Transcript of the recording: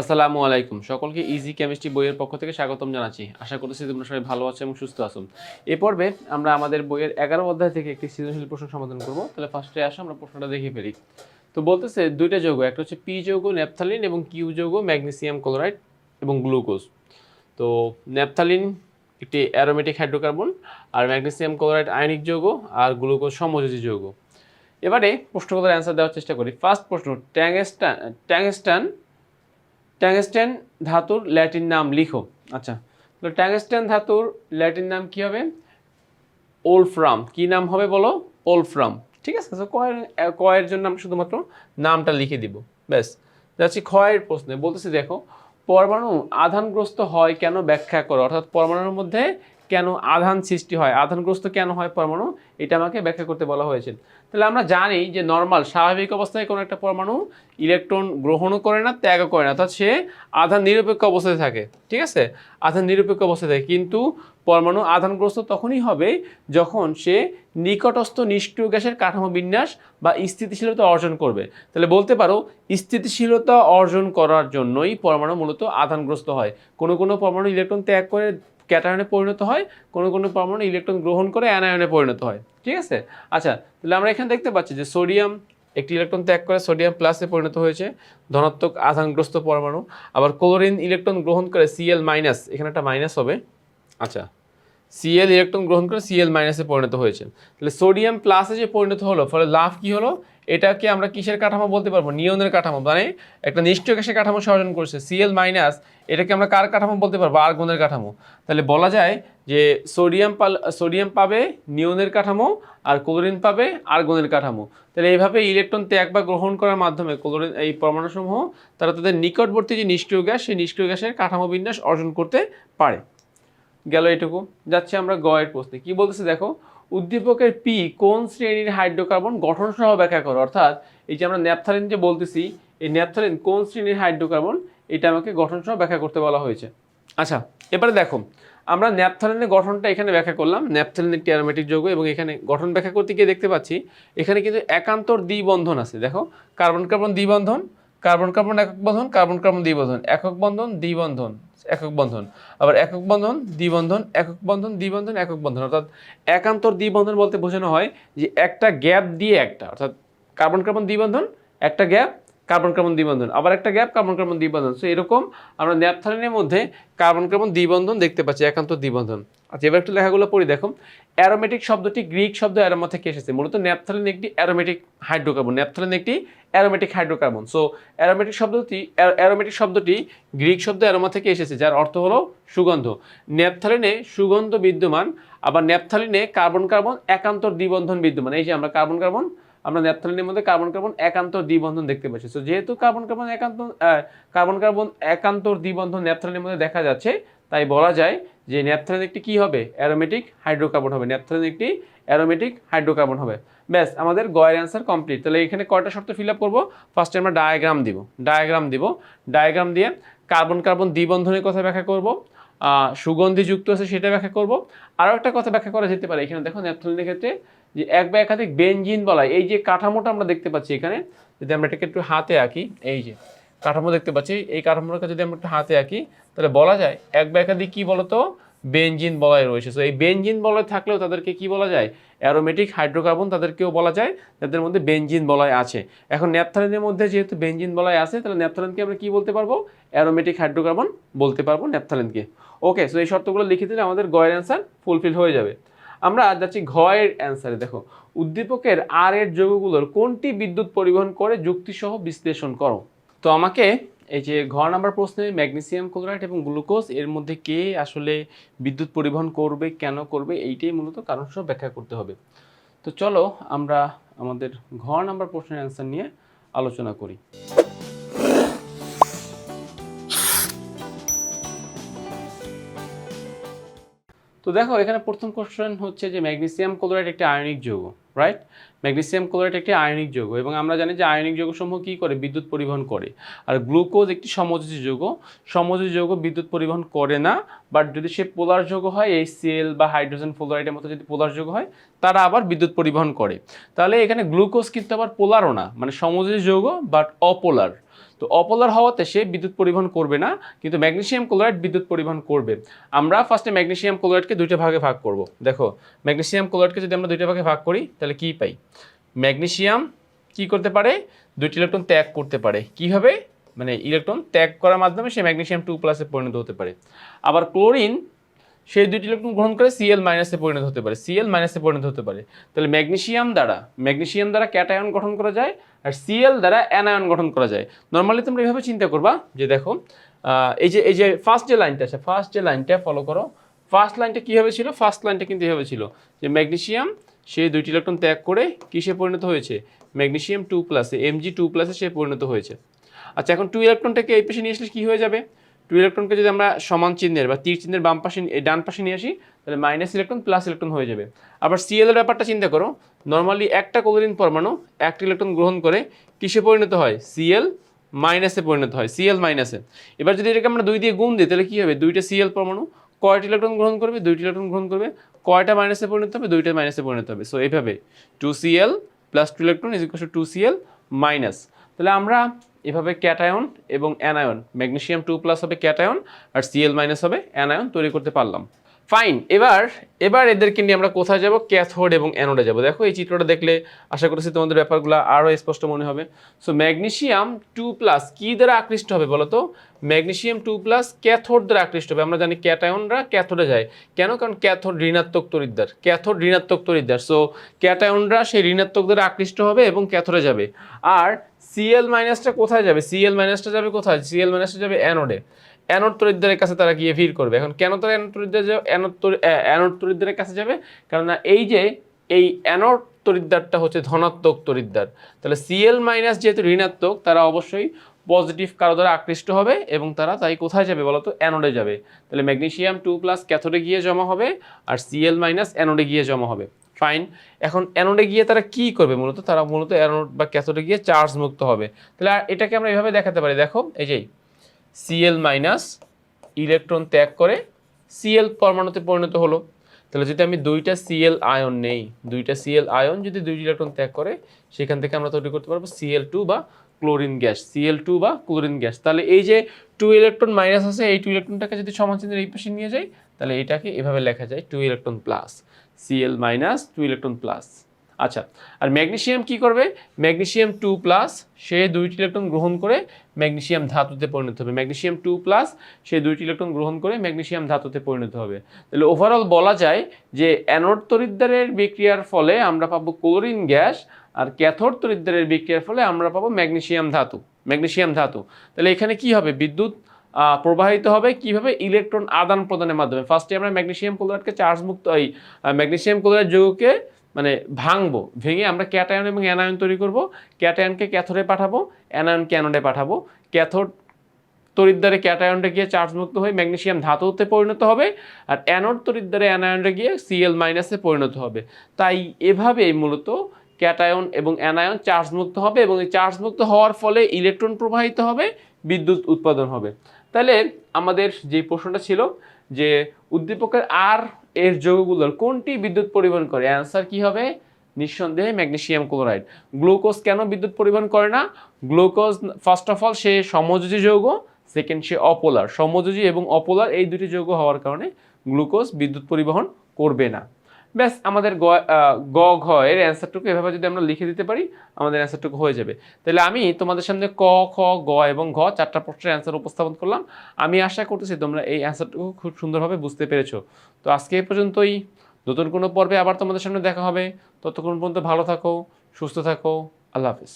আসসালামু আলাইকুম। সকলকে ইজি কেমিস্ট্রি বইয়ের পক্ষ থেকে স্বাগতম জানাচ্ছি। আশা করতেছি তোমরা সবাই ভালো আছো এবং সুস্থ আছো। এ পর্বে আমরা আমাদের বইয়ের এগারো অধ্যায় থেকে একটি সৃজনশীল প্রশ্ন সমাধান করব। তাহলে ফার্স্টে আসো, আমরা প্রশ্নটা দেখে ফেলি। তো বলতেছে, দুইটা যৌগ, একটা হচ্ছে পি যৌগ, ন্যাপথালিন এবং কিউ যৌগ, ম্যাগনেসিয়াম ক্লোরাইড এবং গ্লুকোজ। তো ন্যাপথালিন একটি অ্যারোমেটিক হাইড্রোকার্বন আর ম্যাগনেসিয়াম ক্লোরাইড আয়নিক যৌগ আর গ্লুকোজ সমযোজী যৌগ। এবারে প্রশ্নগুলোর অ্যান্সার দেওয়ার চেষ্টা করি। ফার্স্ট প্রশ্ন, ট্যাংস্টান ট্যাংস্টান ট্যাংস্টেন ধাতুর ল্যাটিন নাম লিখো। আচ্ছা তো ট্যাংস্টেন ধাতুর ল্যাটিন নাম কি হবে? ওলফ্রাম। কি নাম হবে বলো? ওলফ্রাম। ঠিক আছে? কয়ের কয়ের জন্য আমরা শুধুমাত্র নামটা লিখে দিব। ব্যাস, যাচ্ছি ক্ষয়ের প্রশ্নে। বলতেছি দেখো, পরমাণু আধানগ্রস্ত হয় কেন ব্যাখ্যা করো? অর্থাৎ পরমাণুর মধ্যে কেন আধান সৃষ্টি হয়? আধানগ্রস্ত কেন হয় পরমাণু? এটা আমাকে ব্যাখ্যা করতে বলা হয়েছে। তাহলে আমরা জানি যে নর্মাল স্বাভাবিক অবস্থায় কোনো একটা পরমাণু ইলেকট্রন গ্রহণও করে না, ত্যাগও করে না, অর্থাৎ সে আধান নিরপেক্ষ অবস্থায় থাকে, ঠিক আছে? আধান নিরপেক্ষ অবস্থায় থাকে, কিন্তু পরমাণু আধানগ্রস্ত তখনই হবে যখন সে নিকটস্থ নিষ্ক্রিয় গ্যাসের কাঠামো বিন্যাস বা স্থিতিশীলতা অর্জন করবে। তাহলে বলতে পারো, স্থিতিশীলতা অর্জন করার জন্যই পরমাণু মূলত আধানগ্রস্ত হয়। কোনো কোনো পরমাণু ইলেকট্রন ত্যাগ করে ক্যাটায়নে পরিণত হয়, কোনো কোনো পরমাণু ইলেকট্রন গ্রহণ করে অ্যানায়নে পরিণত হয়, ঠিক আছে? আচ্ছা তাহলে আমরা এখানে দেখতে পাচ্ছি যে সোডিয়াম, একটি ইলেকট্রন ত্যাগ করে সোডিয়াম প্লাসে পরিণত হয়েছে, ধনাত্মক আধানগ্রস্ত পরমাণু। আবার ক্লোরিন ইলেকট্রন গ্রহণ করে সিএল মাইনাস এখানে একটা মাইনাস হবে। আচ্ছা সিএল ইলেকট্রন গ্রহণ করে সিএল মাইনাসে পরিণত হয়েছে। তাহলে সোডিয়াম প্লাসে যে পরিণত হলো, ফলে লাভ কি হলো? এটাকে আমরা কিসের কাঠামো বলতে পারব? নিয়নের কাঠামো মানে একটা নিষ্ক্রিয় গ্যাসের কাঠামো সর্জন করছে। সিএল মাইনাস এটাকে আমরা কার কাঠামো বলতে পারব? আর্গনের কাঠামো। তাহলে বলা যায় যে সোডিয়াম পাল সোডিয়াম পাবে নিয়নের কাঠামো আর ক্লোরিন পাবে আর্গনের কাঠামো। তাহলে এইভাবে ইলেকট্রন ত্যাগ বা গ্রহণ করার মাধ্যমে ক্লোরিন এই পরমাণুসমূহ তারা তাদের নিকটবর্তী যে নিষ্ক্রিয় গ্যাস, সেই নিষ্ক্রিয় গ্যাসের কাঠামো বিন্যাস অর্জন করতে পারে। গেল এটুকু যাচ্ছে আমরা গয়ের প্রশ্নে। কি বলতেছে দেখো? উদ্দীপকের পি কোন শ্রেণির হাইড্রোকার্বন গঠন সহ ব্যাখ্যা করো? অর্থাৎ এই যে আমরা ন্যাপথালিন যে বলতেছি, এই ন্যাপথালিন কোন শ্রেণির হাইড্রোকার্বন? এটা আমাকে গঠন সহ ব্যাখ্যা করতে বলা হয়েছে। আচ্ছা এবারে দেখো, আমরা ন্যাপথালিনের গঠনটা এখানে ব্যাখ্যা করলাম ন্যাপথালিন একটি অ্যারোমেটিক যৌগ এবং এখানে গঠন ব্যাখ্যা করতে গিয়ে দেখতে পাচ্ছি, এখানে কিন্তু একান্তর দ্বিবন্ধন আছে। দেখো, কার্বন কার্বন দ্বিবন্ধন, কার্বন কার্বন একক বন্ধন, কার্বন কার্বন দ্বিবন্ধন, একক বন্ধন, দ্বিবন্ধন। একক বন্ধন। আবার একক বন্ধন, দ্বিবন্ধন, একক বন্ধন, দ্বিবন্ধন, একক বন্ধন। অর্থাৎ একান্তর দ্বিবন্ধন বলতে বোঝানো হয় যে একটা গ্যাপ দিয়ে একটা, অর্থাৎ কার্বন কার্বন দ্বিবন্ধন, একটা গ্যাপ কার্বন কার্বন দ্বিবন্ধন। আবার একটা গ্যাপ, কার্বন কার্বন দ্বিবন্ধন। সো এরকম আমরা ন্যাপথালিনের মধ্যে কার্বন কার্বন দ্বিবন্ধন দেখতে পাচ্ছি, একান্ত দ্বিবন্ধন। আচ্ছা এবার একটু লেখাগুলো পড়ি দেখো অ্যারোমেটিক শব্দটি গ্রিক শব্দ অ্যারোমা থেকে এসেছে। মূলত ন্যাপথালিন একটি অ্যারোমেটিক হাইড্রোকার্বন, ন্যাপথালিন একটি অ্যারোমেটিক হাইড্রোকার্বন। সো অ্যারোমেটিক শব্দটি অ্যারোমেটিক শব্দটি গ্রিক শব্দ অ্যারোমা থেকে এসেছে, যার অর্থ হলো সুগন্ধ। ন্যাপথালিনে সুগন্ধ বিদ্যমান, আবার ন্যাপথালিনে কার্বন কার্বন একান্তর দ্বিবন্ধন বিদ্যমান। এই যে আমরা কার্বন কার্বন আমরা ন্যাপথালিনের মধ্যে কার্বন কার্বন একান্তর দ্বিবন্ধন দেখতে পাচ্ছি। তো যেহেতু কার্বন কার্বন একান্ত কার্বন কার্বন একান্তর দ্বিবন্ধন ন্যাপথালিনের মধ্যে দেখা যাচ্ছে তাই বলা যায় যে ন্যাপথালিন একটি কি হবে? অ্যারোমেটিক হাইড্রোকার্বন হবে। ন্যাপথালিন একটি অ্যারোমেটিক হাইড্রোকার্বন হবে। ব্যাস আমাদের গয়ের অ্যান্সার কমপ্লিট। তাহলে এখানে কয়টা শর্ত ফিল আপ করব? ফার্স্টে আমরা ডায়াগ্রাম দিব। ডায়াগ্রাম দিব। ডায়াগ্রাম দিয়ে কার্বন কার্বন দ্বিবন্ধনের কথা ব্যাখ্যা করব। আহ, সুগন্ধি যুক্ত আছে সেটা ব্যাখ্যা করব। আরও একটা কথা ব্যাখ্যা করা যেতে পারে। এখানে দেখো ন্যাপথলিনের ক্ষেত্রে যে এক বা একাধিক বেঞ্জিন বলা এই যে কাঠামোটা আমরা দেখতে পাচ্ছি এখানে, যদি আমরা এটাকে একটু হাতে আঁকি, এই যে কাঠামো দেখতে পাচ্ছি, এই কাঠামোটাকে যদি আমরা একটু হাতে আঁকি, তাহলে বলা যায় এক বা একাধিক কি বলতো? বেঞ্জিন বলয় রয়েছে। তো এই বেঞ্জিন বলয় থাকলেও তাদেরকে কি বলা যায়? অ্যারোমেটিক হাইড্রোকার্বন তাদেরকেও বলা যায়, যাদের মধ্যে বেঞ্জিন বলয় আছে। এখন ন্যাপথালিনের মধ্যে যেহেতু বেঞ্জিন বলয় আছে, তাহলে ন্যাপথালিনকে আমরা কি বলতে পারব? অ্যারোমেটিক হাইড্রোকার্বন বলতে পারব ন্যাপথালিনকে। ওকে সো এই শর্তগুলো লিখে দিলে আমাদের গয়ের অ্যান্সার ফুলফিল হয়ে যাবে। আমরা যাচ্ছি ঘয়ের অ্যান্সারে দেখো, উদ্দীপকের আর এর যৌগগুলোর কোনটি বিদ্যুৎ পরিবহন করে যুক্তিসহ বিশ্লেষণ করো? তো আমাকে এই যে ঘ নাম্বার প্রশ্নে ম্যাগনেসিয়াম ক্লোরাইড এবং গ্লুকোজ, এর মধ্যে কে আসলে বিদ্যুৎ পরিবহন করবে, কেন করবে, এইটাই মূলত কারণ সহ ব্যাখ্যা করতে হবে। তো চলো আমরা আমাদের ঘ নাম্বার প্রশ্নের অ্যান্সার নিয়ে আলোচনা করি। তো দেখো, এখানে প্রথম কোশ্চেন হচ্ছে যে ম্যাগনেসিয়াম ক্লোরাইড একটি আয়নিক যৌগ রাইট ম্যাগনেসিয়াম ক্লোরাইড একটি আয়নিক যৌগ এবং আমরা জানি যে আয়নিক যৌগসমূহ কী করে? বিদ্যুৎ পরিবহন করে। আর গ্লুকোজ একটি সমযোজী যৌগ সমযোজী যৌগ বিদ্যুৎ পরিবহন করে না বাট যদি সে পোলার যৌগ হয় এই সিএল বা হাইড্রোজেন ফ্লোরাইডের মতো যদি পোলার যৌগ হয়, তারা আবার বিদ্যুৎ পরিবহন করে। তাহলে এখানে গ্লুকোজ কিন্তু আবার পোলারও না মানে সমযোজী যৌগ বাট অপোলার তো অপোলার হওয়াতে সে বিদ্যুৎ পরিবহন করবে না, কিন্তু ম্যাগনেশিয়াম ক্লোরাইড বিদ্যুৎ পরিবহন করবে। আমরা ফার্স্টে ম্যাগনেসিয়াম ক্লোরাইডকে দুইটা ভাগে ভাগ করব। দেখো ম্যাগনেশিয়াম ক্লোরাইডকে যদি আমরা দুইটা ভাগে ভাগ করি, তাহলে কি পাই? ম্যাগনেসিয়াম কি করতে পারে? দুইটি ইলেকট্রন ত্যাগ করতে পারে। কীভাবে? মানে ইলেকট্রন ত্যাগ করার মাধ্যমে সে ম্যাগনেসিয়াম টু প্লাসে পরিণত হতে পারে। আবার ক্লোরিন সেই দুইটি ইলেকট্রন গ্রহণ করে সিএল মাইনাসে পরিণত হতে পারে। সিএল মাইনাসে পরিণত হতে পারে। তাহলে ম্যাগনেসিয়াম দ্বারা ম্যাগনেসিয়াম দ্বারা ক্যাটায়ন গঠন করা যায় আর সিএল দ্বারা অ্যানায়ন গঠন করা যায়। নর্মালি তোমরা এইভাবে চিন্তা করবা যে দেখো এই যে এই যে ফার্স্ট যে লাইনটা আছে ফার্স্ট যে লাইনটা ফলো করো ফার্স্ট লাইনটা কীভাবে ছিল? ফার্স্ট লাইনটা কিন্তু এভাবে ছিল যে ম্যাগনেশিয়াম সে দুইটি ইলেকট্রন ত্যাগ করে কিসে পরিণত হয়েছে? ম্যাগনেশিয়াম টু প্লাসে এমজি টু প্লাসে সে পরিণত হয়েছে। আচ্ছা এখন টু ইলেকট্রনটাকে এই পেশে নিয়ে আসলে কী হয়ে যাবে? টু ইলেকট্রনকে যদি আমরা সমান চিহ্নের বা তীর চিহ্নের বাম পাশে ডান পাশে নিয়ে আসি, তাহলে মাইনাস ইলেকট্রন প্লাস ইলেকট্রন হয়ে যাবে। আবার সিএল এর ব্যাপারটা চিন্তা করো নর্মালি একটা ক্লোরিন পরমাণু একটা ইলেকট্রন গ্রহণ করে কিসে পরিণত হয়? সিএল মাইনাসে পরিণত হয় সিএল মাইনাসে এবার যদি এটাকে আমরা দুই দিয়ে গুণ দিই, তাহলে কী হবে? দুইটা সিএল পরমাণু কয়টা ইলেকট্রন গ্রহণ করবে? দুইটি ইলেকট্রন গ্রহণ করবে। কয়টা মাইনাসে পরিণত হবে? দুইটা মাইনাসে পরিণত হবে। সো এইভাবে। Two Cl plus two electron is equal to Cl minus তাহলে আমরা এভাবে ক্যাটায়ন এবং অ্যানায়ন ম্যাগনেশিয়াম টু প্লাস হবে ক্যাটায়ন আর সিএল মাইনাস হবে অ্যানায়ন তৈরি করতে পারলাম। ফাইন এবার এবার এদেরকে নিয়ে আমরা কোথায় যাব? ক্যাথোড এবং অ্যানোডে যাব। দেখো, এই চিত্রটা দেখলে আশা করছি তোমাদের ব্যাপারগুলো আরও স্পষ্ট মনে হবে। সো ম্যাগনেশিয়াম টু প্লাস কী দ্বারা আকৃষ্ট হবে বলো তো? ম্যাগনেসিয়াম টু প্লাস ক্যাথোড দ্বারা আকৃষ্ট হবে। আমরা জানি ক্যাটায়নরা ক্যাথোডে যায়। কেন? কারণ ক্যাথোড ঋণাত্মক তরিদ্দার ক্যাথোড ঋণাত্মক তরিদ্দার সো ক্যাটায়নরা সেই ঋণাত্মক দ্বারা আকৃষ্ট হবে এবং ক্যাথোডে যাবে। আর সিএল মাইনাসটা কোথায় যাবে? সিএল মাইনাসটা যাবে কোথায়? সিএল মাইনাসটা যাবে অ্যানোডে। অ্যানোড তরিদ্দারের কাছে তারা গিয়ে ভিড় করবে। এখন কেন তারা অ্যানোড তরিদ্দার যাবে অ্যানোড তরি- আহ, অ্যানোড তরিদ্দারের কাছে যাবে? কেননা এই যে এই অ্যানোড তরিদ্দারটা হচ্ছে ধনাত্মক তরিদ্দার তাহলে সিএল মাইনাস যেহেতু ঋণাত্মক তারা অবশ্যই পজিটিভ কারও দ্বারা আকৃষ্ট হবে এবং তারা তাই কোথায় যাবে বলতো? অ্যানোডে যাবে। তাহলে ম্যাগনেশিয়াম টু প্লাস ক্যাথোডে গিয়ে জমা হবে আর সিএল মাইনাস অ্যানোডে গিয়ে জমা হবে। ফাইন এখন অ্যানোডে গিয়ে তারা কি করবে মূলত? তারা মূলত অ্যানোড বা ক্যাথোডে গিয়ে চার্জ মুক্ত হবে। তাহলে এটাকে আমরা এভাবে দেখাতে পারি। দেখো এই যে সিএল মাইনাস ইলেকট্রন ত্যাগ করে সিএল পরমাণুতে পরিণত হলো। তাহলে যদি আমি দুইটা সিএল আয়ন নেই, দুইটা সিএল আয়ন যদি দুইটি ইলেকট্রন ত্যাগ করে, সেখান থেকে আমরা তৈরি করতে পারব সিএল টু বা ক্লোরিন গ্যাস সিএল টু বা ক্লোরিন গ্যাস তাহলে এই যে টু ইলেকট্রন মাইনাস আছে, এই টু ইলেকট্রনটাকে যদি সমান চিহ্নের এই পাশে নিয়ে যাই, তাহলে এটাকে এভাবে লেখা যায় two electron plus Cl minus two electron plus আচ্ছা আর ম্যাগনেশিয়াম কি করবে? ম্যাগনেশিয়াম টু প্লাস সে দুইটি ইলেকট্রন গ্রহণ করে ম্যাগনেশিয়াম ধাতুতে পরিণত হবে। ম্যাগনেশিয়াম টু প্লাস সে দুইটি ইলেকট্রন গ্রহণ করে ম্যাগনেশিয়াম ধাতুতে পরিণত হবে। তাহলে ওভারঅল বলা যায় যে অ্যানোড তরিদ্দারের বিক্রিয়ার ফলে আমরা পাবো ক্লোরিন গ্যাস আর ক্যাথোড তরিদ্দারের বিক্রিয়ার ফলে আমরা পাবো ম্যাগনেশিয়াম ধাতু ম্যাগনেশিয়াম ধাতু। তাহলে এখানে কি হবে? বিদ্যুৎ প্রবাহিত হবে কীভাবে? ইলেকট্রন আদান প্রদানের মাধ্যমে। ফার্স্টে আমরা ম্যাগনেসিয়াম ক্লোরাইডকে চার্জ মুক্ত, এই ম্যাগনেসিয়াম ক্লোরাইড যৌগকে মানে ভাঙবো, ভেঙে আমরা ক্যাটায়ন এবং অ্যানায়ন তৈরি করব। ক্যাটায়নকে ক্যাথোডে পাঠাবো অ্যানায়নকে অ্যানোডে পাঠাবো। ক্যাথোড তরিদ্দারে ক্যাটায়নটা গিয়ে চার্জ মুক্ত হয়ে ম্যাগনেশিয়াম ধাতুতে পরিণত হবে আর অ্যানোড তরিদ্দারে অ্যানায়নটা গিয়ে সিএল মাইনাসে পরিণত হবে। তাই এভাবেই মূলত ক্যাটায়ন এবং অ্যানায়ন চার্জ মুক্ত হবে এবং এই চার্জ মুক্ত হওয়ার ফলে ইলেকট্রন প্রবাহিত হবে, বিদ্যুৎ উৎপাদন হবে। তাহলে আমাদের যে প্রশ্নটা ছিল যে উদ্দীপকের আর এর যৌগগুলোর কোনটি বিদ্যুৎ পরিবহন করে? অ্যান্সার কি হবে? নিঃসন্দেহে ম্যাগনেশিয়াম ক্লোরাইড। গ্লুকোজ কেন বিদ্যুৎ পরিবহন করে না? গ্লুকোজ ফার্স্ট অফ অল সে সমযোজী যৌগ সেকেন্ড সে অপোলার। সমযোজী এবং অপোলার এই দুটি যৌগ হওয়ার কারণে গ্লুকোজ বিদ্যুৎ পরিবহন করবে না। ব্যাস, আমাদের গ ঘ এর অ্যান্সারটুকু এভাবে যদি আমরা লিখে দিতে পারি, আমাদের অ্যান্সারটুকু হয়ে যাবে। তাহলে আমি তোমাদের সামনে ক, খ, গ এবং ঘ চারটা প্রশ্নের অ্যান্সার উপস্থাপন করলাম। আমি আশা করতেছি তোমরা এই অ্যান্সারটুকু খুব সুন্দরভাবে বুঝতে পেরেছ। তো আজকে এই পর্যন্তই। নতুন কোনো পর্বে আবার তোমাদের সামনে দেখা হবে। ততক্ষণ পর্যন্ত ভালো থাকো, সুস্থ থাকো। আল্লাহ হাফিজ।